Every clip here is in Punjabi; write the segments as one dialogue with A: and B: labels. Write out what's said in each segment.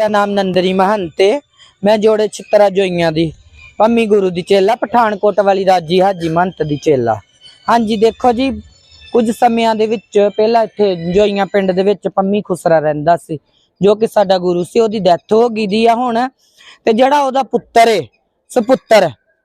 A: ਮੇਰਾ ਨਾਮ ਨੰਦਰੀ ਮਹੰਤ ਹੈ ਮੈਂ ਜੋੜੇ ਛਿੱਤਰਾ ਜੋਈਆਂ ਦੀ। ਪੰਮੀ ਗੁਰੂ ਦੀ ਚੇਲਾ, ਪਠਾਨਕੋਟ ਵਾਲੀ ਰਾਜੀ ਹਾਜੀ ਮਹੰਤ ਦੀ ਚੇਲਾ। ਹਾਂਜੀ, ਦੇਖੋ ਜੀ, ਕੁਝ ਸਮਿਆਂ ਦੇ ਵਿੱਚ, ਪਹਿਲਾਂ ਇੱਥੇ ਜੋਈਆਂ ਪਿੰਡ ਦੇ ਵਿੱਚ ਪੰਮੀ ਖੁਸਰਾ ਰਹਿੰਦਾ ਸੀ, ਜੋ ਕਿ ਸਾਡਾ ਗੁਰੂ ਸੀ, ਉਹਦੀ ਡੈਥ ਹੋ ਗਈ ਦੀ ਆ ਹੁਣ। ਤੇ ਜਿਹੜਾ ਉਹਦਾ ਪੁੱਤਰ ਏ, ਸੁਪੁੱਤਰ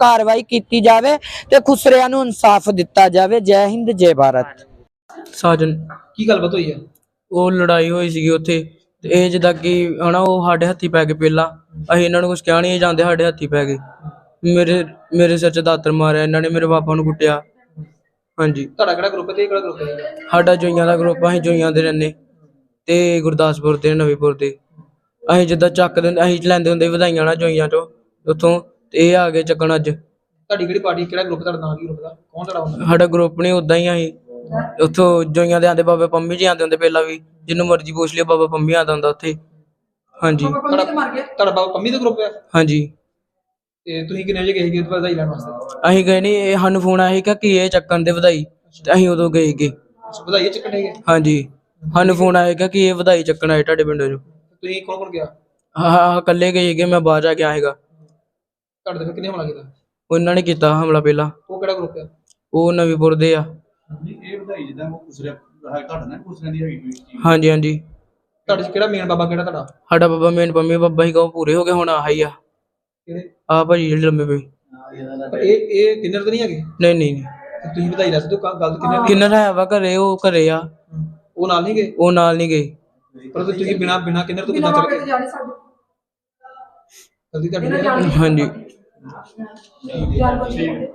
A: ਕਾਰਵਾਈ ਕੀਤੀ ਜਾਵੇ ਤੇ ਖੁਸਰਿਆਂ ਨੂੰ ਇਨਸਾਫ ਦਿੱਤਾ ਜਾਵੇ। ਜੈ ਹਿੰਦ ਜੈ ਭਾਰਤ।
B: ਸਾਜਨ
C: ਕੀ ਗੱਲਬਾਤ ਹੋਈ ਆ?
B: ਉਹ ਲੜਾਈ ਹੋਈ ਸੀਗੀ ਉੱਥੇ। ਤੇ ਇਹ ਜਿੱਦਾਂ ਕਿ ਹਨਾ ਉਹ ਸਾਡੇ ਹੱਥੀ ਪੈ ਗਏ ਪਹਿਲਾਂ। ਅਸੀਂ ਇਹਨਾਂ ਨੂੰ ਕੁਝ ਕਹਿ ਨਹੀਂ ਜਾਂਦੇ ਸਾਡੇ ਹੱਥੀ ਪੈ ਗਏ। ਮੇਰੇ ਮੇਰੇ ਸਿਰ 'ਚ ਦਾਤਰ ਮਾਰਿਆ ਇਹਨਾਂ ਨੇ ਮੇਰੇ ਪਾਪਾ ਨੂੰ ਕੁੱਟਿਆ। ਹਾਂਜੀ।
C: ਤੁਹਾਡਾ ਕਿਹੜਾ ਗਰੁੱਪ ਤੇ ਇਹ ਕਿਹੜਾ ਗਰੁੱਪ ਹੈ?
B: ਸਾਡਾ ਜੋਈਆਂ ਦਾ ਗਰੁੱਪ ਅਸੀਂ ਜੋਈਆਂ ਦੇ ਰਹਿੰਦੇ। ਤੇ ਗੁਰਦਾਸਪੁਰ ਦੇ ਨਵੀਂਪੁਰ ਦੇ ਅਸੀਂ ਜਿੱਦਾਂ ਚੱਕਦੇ ਅਸੀਂ ਲੈਂਦੇ ਹੁੰਦੇ ਵਧਾਈਆਂ ਨਾ ਜੋਈਆਂ ਤੋਂ ਉੱਥੋਂ ਤੇ ਇਹ ਆ ਗਏ ਚੱਕਣ ਅੱਜ।
C: ਤੁਹਾਡੀ ਕਿਹੜੀ ਪਾਰਟੀ ਕਿਹੜਾ ਗਰੁੱਪ ਤੁਹਾਡਾ ਨਾਮ ਕੀ ਗਰੁੱਪ ਦਾ? ਕੌਣ ਤੁਹਾਡਾ ਹੁੰਦਾ?
B: ਸਾਡਾ ਗਰੁੱਪ ਨਹੀਂ ਉਦਾਂ ਹੀ ਅਸੀਂ। ਉੱਥੋਂ ਜੋਈਆਂ ਦੇ ਆਂਦੇ ਬਾਬਾ ਪੰਮੀ ਜੀ ਆਂਦੇ ਹੁੰਦੇ ਪਹਿਲਾਂ ਵੀ ਜਿਹਨੂੰ ਮਰਜ਼ੀ ਪੁੱਛ ਲਿਓ ਬਾਬਾ ਪੰਮੀ ਆਂਦਾ ਹੁੰਦਾ ਉੱਥੇ। ਹਾਂਜੀ।
C: ਤੁਹਾਡਾ ਤੁਹਾਡਾ ਬਾਬਾ ਪੰਮੀ ਦਾ ਗਰੁੱਪ ਹੈ
B: ਹਾਂਜੀ।
C: ਤੇ ਤੁਸੀਂ ਕਿੰਨੇ ਵਜੇ ਗਏ ਉਹਦੇ ਵਧਾਈ ਲੈਣ ਵਾਸਤੇ?
B: ਅਸੀਂ ਗਏ ਨਹੀਂ ਇਹ ਸਾਨੂੰ ਫੋਨ ਆਇਆ ਸੀ ਕਿ ਕੀ ਇਹ ਚੱਕਣ ਦੇ ਵਧਾਈ ਤੇ ਅਸੀਂ ਉਦੋਂ ਗਏ ਗੇ
C: ਅੱਛਾ, ਵਧਾਈ ਚੱਕਣ ਹੈਗੇ?
B: ਹਾਂਜੀ। ਸਾਨੂੰ ਫੋਨ ਆਇਆ ਕਿ ਕੀ ਇਹ ਵਧਾਈ ਚੱਕਣ ਆਏ ਤੁਹਾਡੇ ਪਿੰਡੋਂ ਜੋ
C: ਤੁਸੀਂ ਕੌਣ ਕੌਣ ਗਿਆ?
B: ਹਾਂ ਹਾਂ ਇਕੱਲੇ ਗਏ ਸੀਗੇ ਮੈਂ ਬਾਹਰ ਜਾ ਕੇ ਆਏਗਾ
C: ਤੁਹਾਡੇ ਤੇ ਫਿਰ ਕਿੰਨੇ ਹਮਲਾ ਕੀਤਾ?
B: ਉਹਨਾਂ ਨੇ ਕੀਤਾ ਹਮਲਾ ਪਹਿਲਾਂ।
C: ਉਹ ਕਿਹੜਾ ਗਰੁੱਪ ਹੈ
B: ਉਹ ਨਵੀਂਪੁਰ ਦੇ ਆ।
D: ਇਹ ਵਧਾਈ ਜਿੱਦਾਂ ਉਹ ਕੁਸਰਿਆ ਹੈ ਤੁਹਾਡਾ ਨਾ ਕੁਸਰਿਆਂ ਦੀ ਹੈਗੀ ਕੋਈ ਚੀਜ਼।
B: ਹਾਂਜੀ ਹਾਂਜੀ।
C: ਤੁਹਾਡੇ 'ਚ ਕਿਹੜਾ ਮੇਨ ਬਾਬਾ ਕਿਹੜਾ ਤੁਹਾਡਾ?
B: ਸਾਡਾ ਬਾਬਾ ਮੇਨ ਪੰਮੀ ਬਾਬਾ ਹੀ ਕਹੋ ਪੂਰੇ ਹੋ ਗਏ ਹੁਣ ਆਹੀ ਆ।
C: ਕਿਹੜੇ?
B: ਆ ਭਾਜੀ ਜਿਹੜੇ ਲੰਮੇ ਪਏ।
C: ਪਰ ਇਹ ਇਹ ਕਿੰਨਰ ਤਾਂ ਨਹੀਂ ਹੈਗੇ?
B: ਨਹੀਂ ਨਹੀਂ ਨਹੀਂ।
C: ਤੇ ਤੁਸੀਂ ਵਧਾਈ ਲੈ ਸਕਦੇ ਹੋ ਗੱਲ ਕਿੰਨਰ ਦੀ
B: ਕਿੰਨਰ ਹੈ ਵਾ ਘਰੇ ਉਹ ਘਰੇ ਆ।
C: ਉਹ ਨਾਲ ਨਹੀਂ ਗਏ?
B: ਉਹ ਨਾਲ ਨਹੀਂ ਗਏ।
C: ਪਰ ਤੁਸੀਂ ਬਿਨਾ ਬਿਨਾ ਕਿੰਨਰ ਤੋਂ ਕਿੱਦਾਂ ਚੱਲ ਗਏ ਗਲਤੀ ਤੁਹਾਡੀ ਹੈ।
B: ਹਾਂਜੀ। 你要去。